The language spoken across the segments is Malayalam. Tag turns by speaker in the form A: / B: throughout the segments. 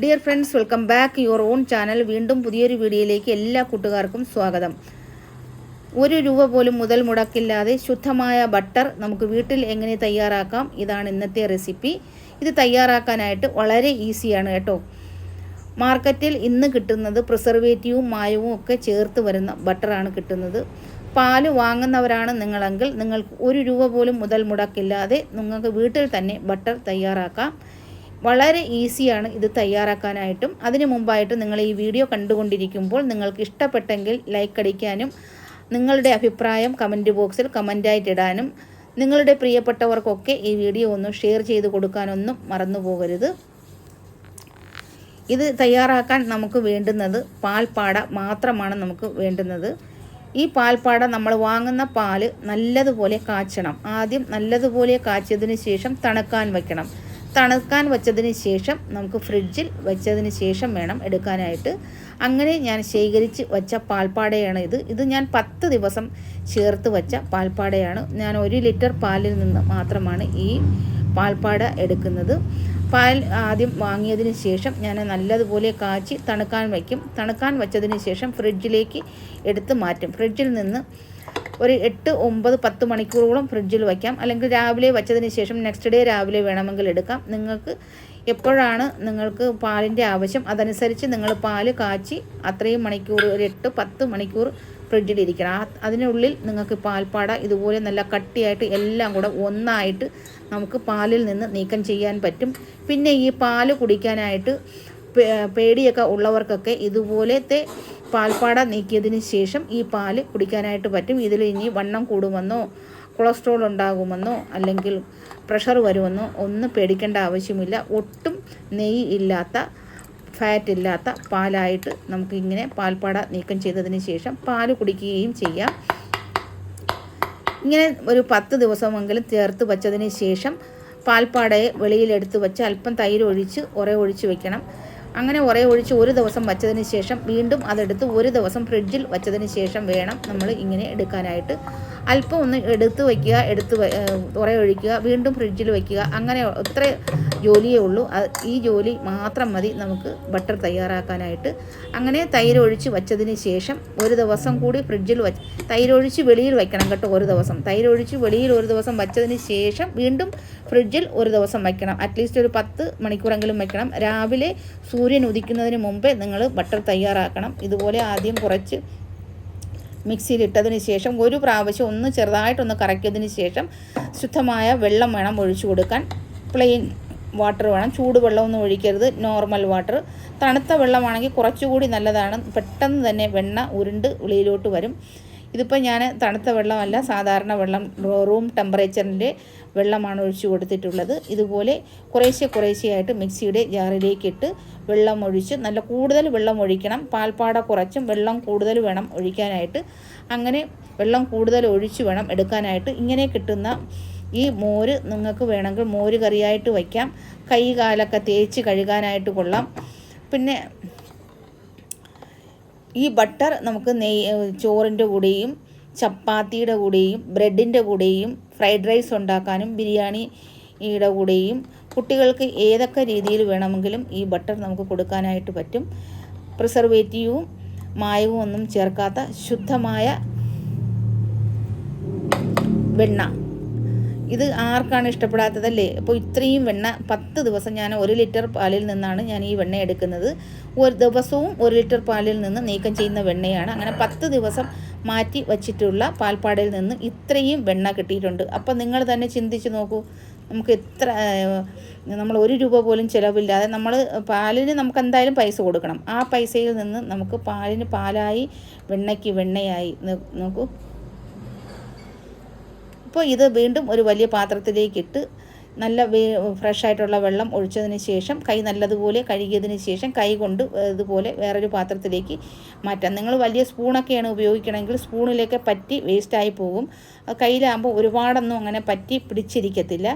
A: Dear friends welcome back your own channel വീണ്ടും പുതിയൊരു വീഡിയോയിലേക്ക് എല്ലാ കൂട്ടുകാർക്കും സ്വാഗതം. ഒരു രൂപ പോലും മുതൽ മുടക്കില്ലാതെ ശുദ്ധമായ ബട്ടർ നമുക്ക് വീട്ടിൽ എങ്ങനെ തയ്യാറാക്കാം? ഇതാണ് ഇന്നത്തെ റെസിപ്പി ഇത് തയ്യാറാക്കാനായിട്ട് വളരെ ഈസിയാണ് കേട്ടോ. മാർക്കറ്റിൽ ഇന്ന് കിട്ടുന്നത് പ്രിസർവേറ്റീവും മായവും ഒക്കെ ചേർത്ത് വരുന്ന ബട്ടറാണ് കിട്ടുന്നത്. പാൽ വാങ്ങുന്നവരാണ് നിങ്ങളെങ്കിൽ നിങ്ങൾക്ക് ഒരു രൂപ പോലും മുതൽ മുടക്കില്ലാതെ നിങ്ങൾക്ക് വീട്ടിൽ തന്നെ ബട്ടർ തയ്യാറാക്കാം. വളരെ ഈസിയാണ് ഇത് തയ്യാറാക്കാനായിട്ടും. അതിനു മുമ്പായിട്ട് നിങ്ങൾ ഈ വീഡിയോ കണ്ടുകൊണ്ടിരിക്കുമ്പോൾ നിങ്ങൾക്ക് ഇഷ്ടപ്പെട്ടെങ്കിൽ ലൈക്ക് അടിക്കാനും നിങ്ങളുടെ അഭിപ്രായം കമന്റ് ബോക്സിൽ കമന്റായിട്ട് ഇടാനും നിങ്ങളുടെ പ്രിയപ്പെട്ടവർക്കൊക്കെ ഈ വീഡിയോ ഒന്ന് ഷെയർ ചെയ്ത് കൊടുക്കാനൊന്നും മറന്നു പോകരുത്. ഇത് തയ്യാറാക്കാൻ നമുക്ക് വേണ്ടുന്നത് പാൽപ്പാട മാത്രമാണ് നമുക്ക് വേണ്ടുന്നത്. ഈ പാൽപ്പാട നമ്മൾ വാങ്ങുന്ന പാൽ നല്ലതുപോലെ കാച്ചണം. ആദ്യം നല്ലതുപോലെ കാച്ചിയതിന് ശേഷം തണുക്കാൻ വയ്ക്കണം തണുക്കാൻ വെച്ചതിന് ശേഷം നമുക്ക് ഫ്രിഡ്ജിൽ വെച്ചതിന് ശേഷം വേണം എടുക്കാനായിട്ട്. അങ്ങനെ ഞാൻ ശേഖരിച്ച് വച്ച പാൽപ്പാടയാണ് ഇത്. ഇത് ഞാൻ പത്ത് ദിവസം ചേർത്ത് വച്ച പാൽപ്പാടയാണ്. ഞാൻ ഒരു ലിറ്റർ പാലിൽ നിന്ന് മാത്രമാണ് ഈ പാൽപ്പാട എടുക്കുന്നത്. പാൽ ആദ്യം വാങ്ങിയതിന് ശേഷം ഞാൻ നല്ലതുപോലെ കാച്ചി തണുക്കാൻ വയ്ക്കും തണുക്കാൻ വെച്ചതിന് ശേഷം ഫ്രിഡ്ജിലേക്ക് എടുത്ത് മാറ്റും. ഫ്രിഡ്ജിൽ നിന്ന് ഒരു എട്ട് ഒമ്പത് പത്ത് മണിക്കൂറോളം ഫ്രിഡ്ജിൽ വയ്ക്കാം. അല്ലെങ്കിൽ രാവിലെ വെച്ചതിന് ശേഷം നെക്സ്റ്റ് ഡേ രാവിലെ വേണമെങ്കിൽ എടുക്കാം. നിങ്ങൾക്ക് എപ്പോഴാണ് നിങ്ങൾക്ക് പാലിന്റെ ആവശ്യം? അതനുസരിച്ച് നിങ്ങൾ പാൽ കാച്ചി അത്രയും മണിക്കൂർ ഒരു എട്ട് പത്ത് മണിക്കൂർ ഫ്രിഡ്ജിലിരിക്കണം അതിനുള്ളിൽ നിങ്ങൾക്ക് പാൽപ്പാട ഇതുപോലെ നല്ല കട്ടിയായിട്ട് എല്ലാം കൂടെ ഒന്നായിട്ട് നമുക്ക് പാലിൽ നിന്ന് നീക്കം ചെയ്യാൻ പറ്റും. പിന്നെ ഈ പാൽ കുടിക്കാനായിട്ട് പേടിയൊക്കെ ഉള്ളവർക്കൊക്കെ ഇതുപോലത്തെ പാൽപ്പാട നീക്കിയതിന് ശേഷം ഈ പാൽ കുടിക്കാനായിട്ട് പറ്റും. ഇതിൽ ഇനി വണ്ണം കൂടുമെന്നോ കൊളസ്ട്രോൾ ഉണ്ടാകുമെന്നോ അല്ലെങ്കിൽ പ്രഷർ വരുമെന്നോ ഒന്നും പേടിക്കേണ്ട ആവശ്യമില്ല. ഒട്ടും നെയ്യ് ഇല്ലാത്ത ഫാറ്റ് ഇല്ലാത്ത പാലായിട്ട് നമുക്ക് ഇങ്ങനെ പാൽപ്പാട നീക്കം ചെയ്തതിന് ശേഷം പാൽ കുടിക്കുകയും ചെയ്യാം. ഇങ്ങനെ ഒരു പത്ത് ദിവസമെങ്കിലും ചേർത്ത് വച്ചതിന് ശേഷം പാൽപ്പാടയെ വെളിയിലെടുത്ത് വെച്ച് അല്പം തൈര് ഒഴിച്ച് ഉറ ഒഴിച്ച് വെക്കണം. അങ്ങനെ ഉറ ഒഴിച്ച് ഒരു ദിവസം വച്ചതിന് ശേഷം വീണ്ടും അതെടുത്ത് ഒരു ദിവസം ഫ്രിഡ്ജിൽ വച്ചതിന് ശേഷം വേണം നമ്മൾ ഇങ്ങനെ എടുക്കാനായിട്ട്. അല്പം ഒന്ന് എടുത്ത് വയ്ക്കുക എടുത്ത് കുറേ ഒഴിക്കുക വീണ്ടും ഫ്രിഡ്ജിൽ വയ്ക്കുക. അങ്ങനെ ഇത്ര ജോലിയേ ഉള്ളൂ. ഈ ജോലി മാത്രം മതി നമുക്ക് ബട്ടർ തയ്യാറാക്കാനായിട്ട്. അങ്ങനെ തൈര് ഒഴിച്ച് വച്ചതിന് ശേഷം ഒരു ദിവസം കൂടി ഫ്രിഡ്ജിൽ വച്ച് തൈരൊഴിച്ച് വെളിയിൽ വയ്ക്കണം കേട്ടോ ഒരു ദിവസം. തൈരൊഴിച്ച് വെളിയിൽ ഒരു ദിവസം വച്ചതിന് ശേഷം വീണ്ടും ഫ്രിഡ്ജിൽ ഒരു ദിവസം വയ്ക്കണം. അറ്റ്ലീസ്റ്റ് ഒരു പത്ത് മണിക്കൂറെങ്കിലും വയ്ക്കണം. രാവിലെ സൂര്യൻ ഉദിക്കുന്നതിന് മുമ്പേ നിങ്ങൾ ബട്ടർ തയ്യാറാക്കണം. ഇതുപോലെ ആദ്യം കുറച്ച് മിക്സിയിൽ ഇട്ടതിന് ശേഷം ഒരു പ്രാവശ്യം ഒന്ന് ചെറുതായിട്ടൊന്ന് കറക്കിയതിന് ശേഷം ശുദ്ധമായ വെള്ളം വേണം ഒഴിച്ചു കൊടുക്കാൻ. പ്ലെയിൻ വാട്ടർ വേണം. ചൂടുവെള്ളമൊന്നും ഒഴിക്കരുത്. നോർമൽ വാട്ടർ തണുത്ത വെള്ളമാണെങ്കിൽ കുറച്ചുകൂടി നല്ലതാണ്. പെട്ടെന്ന് തന്നെ വെണ്ണ ഉരുണ്ട് ഉള്ളിയിലോട്ട് വരും. ഇതിപ്പോൾ ഞാൻ തണുത്ത വെള്ളമല്ല സാധാരണ വെള്ളം റൂം ടെമ്പറേച്ചറിന്റെ വെള്ളമാണ് ഒഴിച്ചു കൊടുത്തിട്ടുള്ളത്. ഇതുപോലെ കുറേശ്ശെ കുറേശ്ശെയായിട്ട് മിക്സിയുടെ ജാറിലേക്ക് ഇട്ട് വെള്ളം ഒഴിച്ച് നല്ല കൂടുതൽ വെള്ളം ഒഴിക്കണം. പാൽപ്പാട കുറച്ചും വെള്ളം കൂടുതൽ വേണം ഒഴിക്കാനായിട്ട്. അങ്ങനെ വെള്ളം കൂടുതൽ ഒഴിച്ചു വേണം എടുക്കാനായിട്ട്. ഇങ്ങനെ കിട്ടുന്ന ഈ മോര് നിങ്ങൾക്ക് വേണമെങ്കിൽ മോര് കറിയായിട്ട് വയ്ക്കാം. കൈ കാലൊക്കെ തേച്ച് കഴുകാനായിട്ട് കൊള്ളാം. പിന്നെ ഈ ബട്ടർ നമുക്ക് നെയ്യ് ചോറിന്റെ കൂടെയും ചപ്പാത്തിയുടെ കൂടെയും ബ്രെഡിന്റെ കൂടെയും ഫ്രൈഡ് റൈസ് ഉണ്ടാക്കാനും ബിരിയാണിയുടെ കൂടെയും കുട്ടികൾക്ക് ഏതൊക്കെ രീതിയിൽ വേണമെങ്കിലും ഈ ബട്ടർ നമുക്ക് കൊടുക്കാനായിട്ട് പറ്റും. പ്രിസർവേറ്റീവും മായവും ഒന്നും ചേർക്കാത്ത ശുദ്ധമായ വെണ്ണ. ഇത് ആർക്കാണ് ഇഷ്ടപ്പെടാത്തതല്ലേ? അപ്പോൾ ഇത്രയും വെണ്ണ പത്ത് ദിവസം ഞാൻ ഒരു ലിറ്റർ പാലിൽ നിന്നാണ് ഞാൻ ഈ വെണ്ണ എടുക്കുന്നത്. ഒരു ദിവസവും ഒരു ലിറ്റർ പാലിൽ നിന്ന് നീക്കം ചെയ്യുന്ന വെണ്ണയാണ്. അങ്ങനെ പത്ത് ദിവസം മാറ്റി വച്ചിട്ടുള്ള പാൽപ്പാടയിൽ നിന്ന് ഇത്രയും വെണ്ണ കിട്ടിയിട്ടുണ്ട്. അപ്പം നിങ്ങൾ തന്നെ ചിന്തിച്ച് നോക്കൂ. നമുക്ക് എത്ര നമ്മൾ ഒരു രൂപ പോലും ചിലവില്ലാതെ നമ്മൾ പാലിന് നമുക്ക് എന്തായാലും പൈസ കൊടുക്കണം. ആ പൈസയിൽ നിന്ന് നമുക്ക് പാലിന് പാലായി വെണ്ണയ്ക്ക് വെണ്ണയായി നോക്കൂ. ഇപ്പോൾ ഇത് വീണ്ടും ഒരു വലിയ പാത്രത്തിലേക്ക് ഇട്ട് നല്ല ഫ്രഷ് ആയിട്ടുള്ള വെള്ളം ഒഴിച്ചതിന് ശേഷം കൈ നല്ലതുപോലെ കഴുകിയതിന് ശേഷം കൈ കൊണ്ട് ഇതുപോലെ വേറൊരു പാത്രത്തിലേക്ക് മാറ്റാം. നിങ്ങൾ വലിയ സ്പൂണൊക്കെയാണ് ഉപയോഗിക്കണമെങ്കിൽ സ്പൂണിലേക്ക് പറ്റി വേസ്റ്റായി പോകും. കയ്യിലാകുമ്പോൾ ഒരുപാടൊന്നും അങ്ങനെ പറ്റി പിടിച്ചിരിക്കത്തില്ല.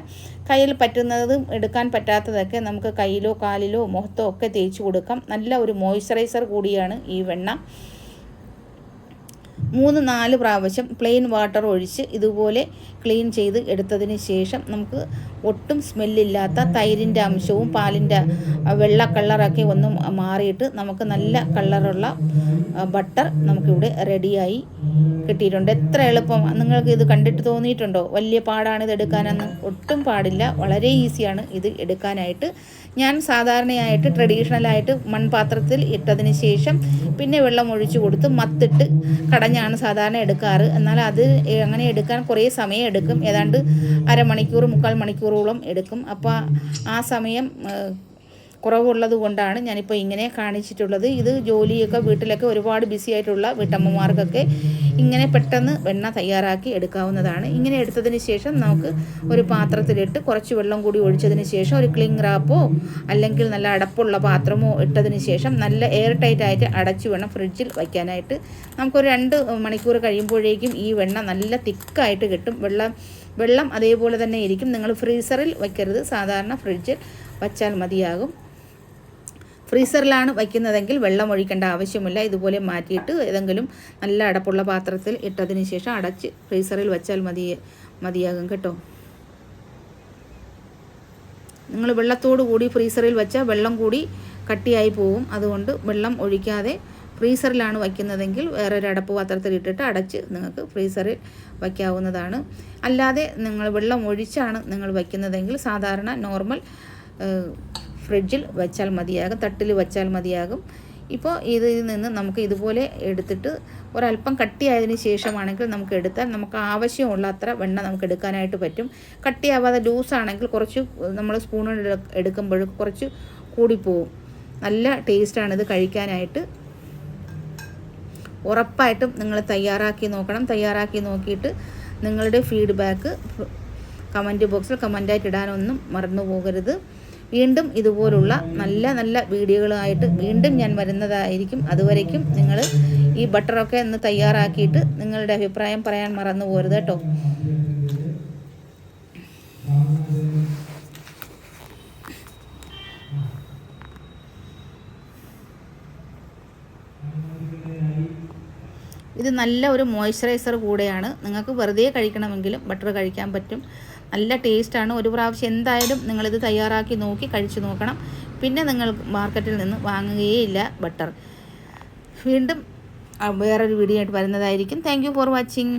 A: കയ്യിൽ പറ്റുന്നതും എടുക്കാൻ പറ്റാത്തതൊക്കെ നമുക്ക് കയ്യിലോ കാലിലോ മുഖത്തോ ഒക്കെ തേച്ച് കൊടുക്കാം. നല്ല ഒരു മോയ്സ്ചറൈസർ കൂടിയാണ് ഈ വെണ്ണ. മൂന്ന് നാല് പ്രാവശ്യം പ്ലെയിൻ വാട്ടർ ഒഴിച്ച് ഇതുപോലെ ക്ലീൻ ചെയ്ത് എടുത്തതിന് ശേഷം നമുക്ക് ഒട്ടും സ്മെല്ലില്ലാത്ത തൈരിന്റെ അംശവും പാലിന്റെ വെള്ള കളറൊക്കെ ഒന്ന് മാറിയിട്ട് നമുക്ക് നല്ല കളറുള്ള ബട്ടർ നമുക്കിവിടെ റെഡിയായി കിട്ടിയിട്ടുണ്ട്. എത്ര എളുപ്പം. നിങ്ങൾക്ക് ഇത് കണ്ടിട്ട് തോന്നിയിട്ടുണ്ടോ? വലിയ പാടാണ് ഇത് എടുക്കാനെന്ന്? ഒട്ടും പാടില്ല. വളരെ ഈസിയാണ് ഇത് എടുക്കാനായിട്ട്. ഞാൻ സാധാരണയായിട്ട് ട്രഡീഷണലായിട്ട് മൺപാത്രത്തിൽ ഇട്ടതിന് ശേഷം പിന്നെ വെള്ളം ഒഴിച്ചു കൊടുത്ത് മത്തിട്ട് കടഞ്ഞാണ് സാധാരണ എടുക്കാറ്. എന്നാൽ അത് അങ്ങനെ എടുക്കാൻ കുറേ സമയം എടുക്കും. ഏതാണ്ട് അരമണിക്കൂർ മുക്കാൽ മണിക്കൂറോളം എടുക്കും. അപ്പോൾ ആ സമയം കുറവുള്ളത് കൊണ്ടാണ് ഞാനിപ്പോൾ ഇങ്ങനെ കാണിച്ചിട്ടുള്ളത്. ഇത് ജോലിയൊക്കെ വീട്ടിലൊക്കെ ഒരുപാട് ബിസി ആയിട്ടുള്ള വീട്ടമ്മമാർക്കൊക്കെ ഇങ്ങനെ പെട്ടെന്ന് വെണ്ണ തയ്യാറാക്കി എടുക്കാവുന്നതാണ്. ഇങ്ങനെ എടുത്തതിന് ശേഷം നമുക്ക് ഒരു പാത്രത്തിലിട്ട് കുറച്ച് വെള്ളം കൂടി ഒഴിച്ചതിന് ശേഷം ഒരു ക്ലിങ് റാപ്പോ അല്ലെങ്കിൽ നല്ല അടപ്പുള്ള പാത്രമോ ഇട്ടതിന് ശേഷം നല്ല എയർ ടൈറ്റ് ആയിട്ട് അടച്ചു വേണം ഫ്രിഡ്ജിൽ വയ്ക്കാനായിട്ട്. നമുക്കൊരു രണ്ട് മണിക്കൂർ കഴിയുമ്പോഴേക്കും ഈ വെണ്ണ നല്ല തിക്കായിട്ട് കിട്ടും. വെള്ളം വെള്ളം അതേപോലെ തന്നെ ഇരിക്കും. നിങ്ങൾ ഫ്രീസറിൽ വയ്ക്കരുത്. സാധാരണ ഫ്രിഡ്ജിൽ വച്ചാൽ മതിയാകും. ഫ്രീസറിലാണ് വയ്ക്കുന്നതെങ്കിൽ വെള്ളം ഒഴിക്കേണ്ട ആവശ്യമില്ല. ഇതുപോലെ മാറ്റിയിട്ട് ഏതെങ്കിലും നല്ല അടപ്പുള്ള പാത്രത്തിൽ ഇട്ടതിന് ശേഷം അടച്ച് ഫ്രീസറിൽ വച്ചാൽ മതി മതിയാകും കേട്ടോ. നിങ്ങൾ വെള്ളത്തോടു കൂടി ഫ്രീസറിൽ വെച്ചാൽ വെള്ളം കൂടി കട്ടിയായി പോവും. അതുകൊണ്ട് വെള്ളം ഒഴിക്കാതെ ഫ്രീസറിലാണ് വയ്ക്കുന്നതെങ്കിൽ ഒരു അടപ്പ് പാത്രത്തിൽ ഇട്ടിട്ട് അടച്ച് നിങ്ങൾക്ക് ഫ്രീസറിൽ വയ്ക്കാവുന്നതാണ്. അല്ലാതെ നിങ്ങൾ വെള്ളം ഒഴിച്ചാണ് നിങ്ങൾ വയ്ക്കുന്നതെങ്കിൽ സാധാരണ നോർമൽ ഫ്രിഡ്ജിൽ വെച്ചാൽ മതിയാകും തട്ടിൽ വെച്ചാൽ മതിയാകും. ഇപ്പോൾ ഇതിൽ നിന്ന് നമുക്ക് ഇതുപോലെ എടുത്തിട്ട് ഒരല്പം കട്ടിയായതിനു ശേഷമാണെങ്കിൽ നമുക്ക് എടുത്താൽ നമുക്ക് ആവശ്യമുള്ള അത്ര വെണ്ണ നമുക്ക് എടുക്കാനായിട്ട് പറ്റും. കട്ടിയാവാതെ ലൂസാണെങ്കിൽ കുറച്ച് നമ്മൾ സ്പൂൺ എടുക്കുമ്പോൾ കുറച്ച് കൂടിപ്പോവും. നല്ല ടേസ്റ്റാണ് ഇത് കഴിക്കാനായിട്ട്. ഉറപ്പായിട്ടും നിങ്ങൾ തയ്യാറാക്കി നോക്കണം. തയ്യാറാക്കി നോക്കിയിട്ട് നിങ്ങളുടെ ഫീഡ്ബാക്ക് കമന്റ് ബോക്സിൽ കമന്റായിട്ട് ഇടാനൊന്നും മറന്നു പോകരുത്. വീണ്ടും ഇതുപോലുള്ള നല്ല നല്ല വീഡിയോകളായിട്ട് വീണ്ടും ഞാൻ വരുന്നതായിരിക്കും. അതുവരേക്കും നിങ്ങൾ ഈ ബട്ടറൊക്കെ ഒന്ന് തയ്യാറാക്കിയിട്ട് നിങ്ങളുടെ അഭിപ്രായം പറയാൻ മറന്നു പോരുത് കേട്ടോ. ഇത് നല്ല ഒരു മോയ്സ്ചറൈസർ കൂടെയാണ്. നിങ്ങൾക്ക് വെറുതെ കഴിക്കണമെങ്കിലും ബട്ടർ കഴിക്കാൻ പറ്റും. നല്ല ടേസ്റ്റാണ് ഒരു പ്രാവശ്യം എന്തായാലും നിങ്ങളിത് തയ്യാറാക്കി നോക്കി കഴിച്ചു നോക്കണം. പിന്നെ നിങ്ങൾ മാർക്കറ്റിൽ നിന്ന് വാങ്ങുകയേയില്ല ബട്ടർ വീണ്ടും വേറൊരു വീഡിയോ ആയിട്ട് വരുന്നതായിരിക്കും. Thank for watching